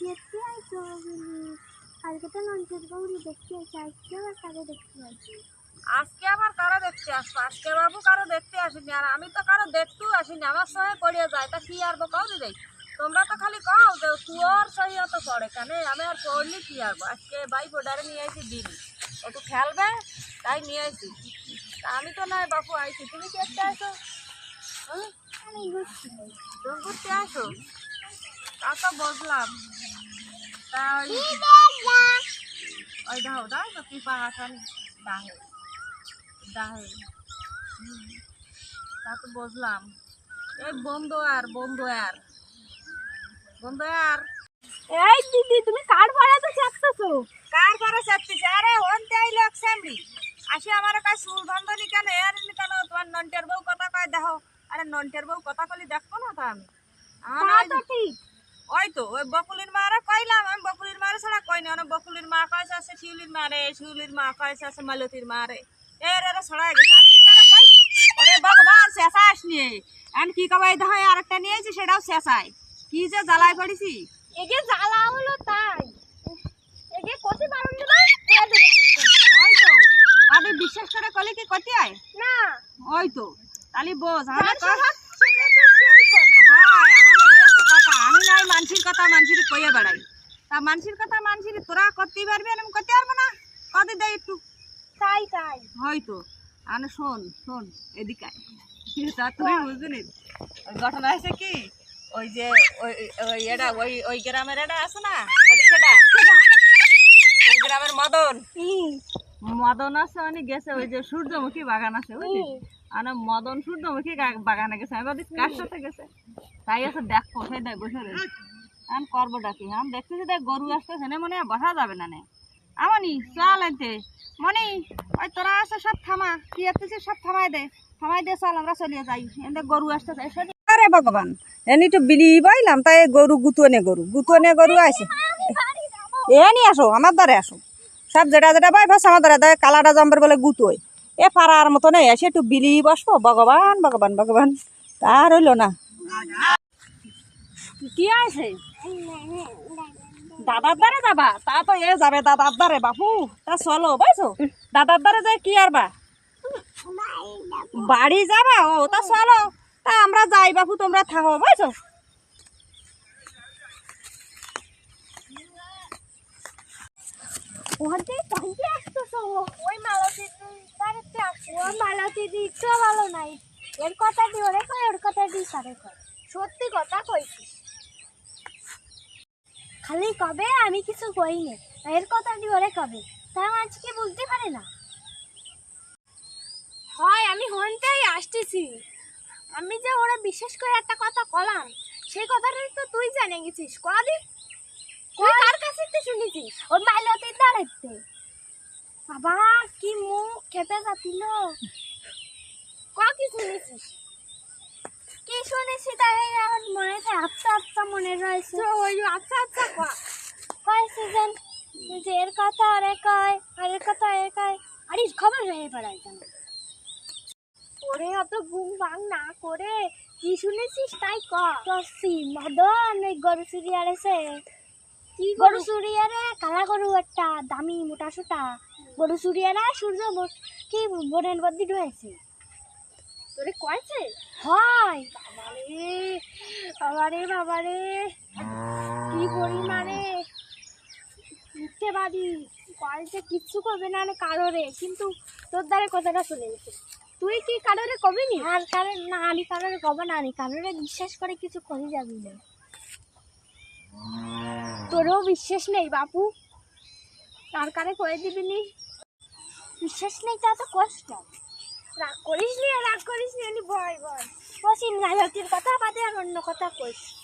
দেখতে বলি কালকে তো নঞ্চের গৌরী দেখতে এসে আজকেও তাকে দেখতে পাচ্ছি আজকে আবার কারও দেখতে আসব? আজকে বাবু কারও দেখতে আসেনি আর আমি তো কারও দেখতেও আসিনি আমার সঙ্গে পড়িয়ে যায় তা কি আর কাউ দিদি তোমরা তো খালি কও যে তোর সহি অত পড়ে কেন আমি আর পড়লি কি আরবো আজকে বাই বোর্ডারে নিয়ে আসি দিন একটু খেলবে তাই নিয়ে আসি আমি তো নয় বাপু আইছি তুমি কি একটা আসো হ্যাঁ? আমি ঘুরতে আসো? তা তো বুঝলাম তা ওই দাও দাও তো পাহাড় ডাহে ডাহে হুম, তা তো বুঝলাম এই বন্ধু আর বন্ধু আর। বন্ধু আর। এই দিদি তুমি কার ভাড়াতে থাকতেছো কার করে চাচ্ছিস আরে হনতে আইলো এক স্যামরি। আসি আমার কাছে চুল বান্ধনি কেন? এর নি কেন? তোমার নন্টের বউ কথা কয় দেখো। আরে নন্টের বউ কথা কলি দেখব না তো আমি। আমার তা তো ঠিক। ওই তো ওই বকুলির মারা কইলাম আমি বকুলির মারে ছাড়া কইনি অনেক বকুলির মা কয়েছে আছে শিউলির মারে শিউলির মা কয়েছে আছে মালতির মারে এর এর ছড়াই গেছে। আমি কি করে কইছি? ওরে ভগবান শেষাস নিয়ে আমি কি কবাই দেখায় আরেকটা নিয়েছি সেটাও শেষাই কি যে জ্বালায় পড়েছি। এগে জ্বালা হলো তাই। এগে কত বারণ দেবে ওই তো আমি বিশ্বাস করে কলে কি করতে হয়? না। ওই তো তাহলে বোঝ আমি তার কর স্বভাব সেটা তো সেই করে। হ্যাঁ আমি এই হচ্ছে আমি মানসির কথা মানসির কইয়া বেড়াই। তা মানসির কথা মানসির তোরা করতেই পারবি আর আমি করতে পারব না? কত দেয় একটু। তাই তাই। হয়তো আনে শোন শোন এদিকে তা তুমি বুঝলি ওই ঘটনা আছে কি? ওই যে ওই ওই এটা ওই ওই গ্রামের এটা আছে না? সেটা ওই গ্রামের মদন। মদন আছে মানে গেছে ওই যে সূর্যমুখী বাগান আছে বুঝলি? আর মদন সূর্যমুখী বাগানে গেছে আমি ভাবছি কার সাথে গেছে তাই আছে দেখো সেই দেখ বসে আমি করব ডাকি আমি দেখতেছি দেখ গরু আসতেছে না মনে বসা যাবে না নে আমনি চল এতে মনি ওই তোরা আছে সব থামা কি আসতেছিস সব থামাই দে থামাই দে চল আমরা চলিয়ে যাই এতে গরু আসতেছে আরে ভগবান এনি তো বিলি পাইলাম তাই গরু গুতুনে গরু গুতুনে গরু আছে এ নিয়ে আসো আমার দ্বারে আসো সব যেটা যেটা পাই ফার্স্ট আমার দ্বারা দেয় কালাটা জম্বের বলে গুতোয় এ ফারার মতো নেই, এসে একটু বিলি বসবো। ভগবান ভগবান ভগবান। তার হইল না। কি আছে? দাদার দ্বারে যাবা? তা তো এ যাবে দাদার দ্বারে, বাপু। তা চলো পাইছো দাদার দ্বারে যাই কি আর বা? বাড়ি যাবা? ও, তা চলো। তা আমরা যাই, বাপু, তোমরা থাকো পাইছো ওহাতে কইতে আসতেছো? ওই মালতী মালতী এর কথা খালি কবে? আমি কিছু কইনি। এর কথা দি ওরে কবে? তার আজকে বুঝতে পারে না? হয়, আমি হনতেই আসতেছি। আমি যে ওরা বিশেষ করে একটা কথা কলাম সেই কথাটা তো তুই জানে গেছিস। কদিন? তুই কার কাছে শুনেছিস? ওর মাইলতির দাঁড়াইতে বাবা কি মুখ খেপে যাচ্ছিল। ক কি শুনেছিস? কি শুনেছি তাই আমার মনে হয় আচ্ছা আচ্ছা মনে রয়েছে। ওই আচ্ছা আচ্ছা কয়েছে যেন যে এর কথা আরে কয় আর এর কথা এর কয়। আরে খবর হয়ে পড়ায় কেন? ওরে অত ঘুম ভাঙ না করে। কি শুনেছিস তাই ক। সি মদন ওই গরু চুরি আরেছে। কি গরু? চুরি আরে কালা গরু একটা দামি মোটা সোটা। গরু চুরি আরে সূর্য কি বনের বদ্দি ঢুয়েছে তোরে কয়েছে? হয়। বাবারে বাবারে বাবারে। কি পরিমাণে মিথ্যেবাদী কয়েছে? কিচ্ছু করবে না কারোরে। কিন্তু তোর দ্বারে কথাটা চলে গেছে। তুই কি কারোরে কবি নি? আর কারোর না আমি কারোরে কব না। আমি কারোরে বিশ্বাস করে কিছু করে যাবি না। তোরও বিশ্বাস নেই, বাপু? তার কারে করে দিবি নি বিশ্বাস নেই, তা তো কষ্ট। রাগ করিস নি রাগ করিস নি বল ভয়। ভয় বসি নাইলতির কথা, বাদে আর অন্য কথা কইস।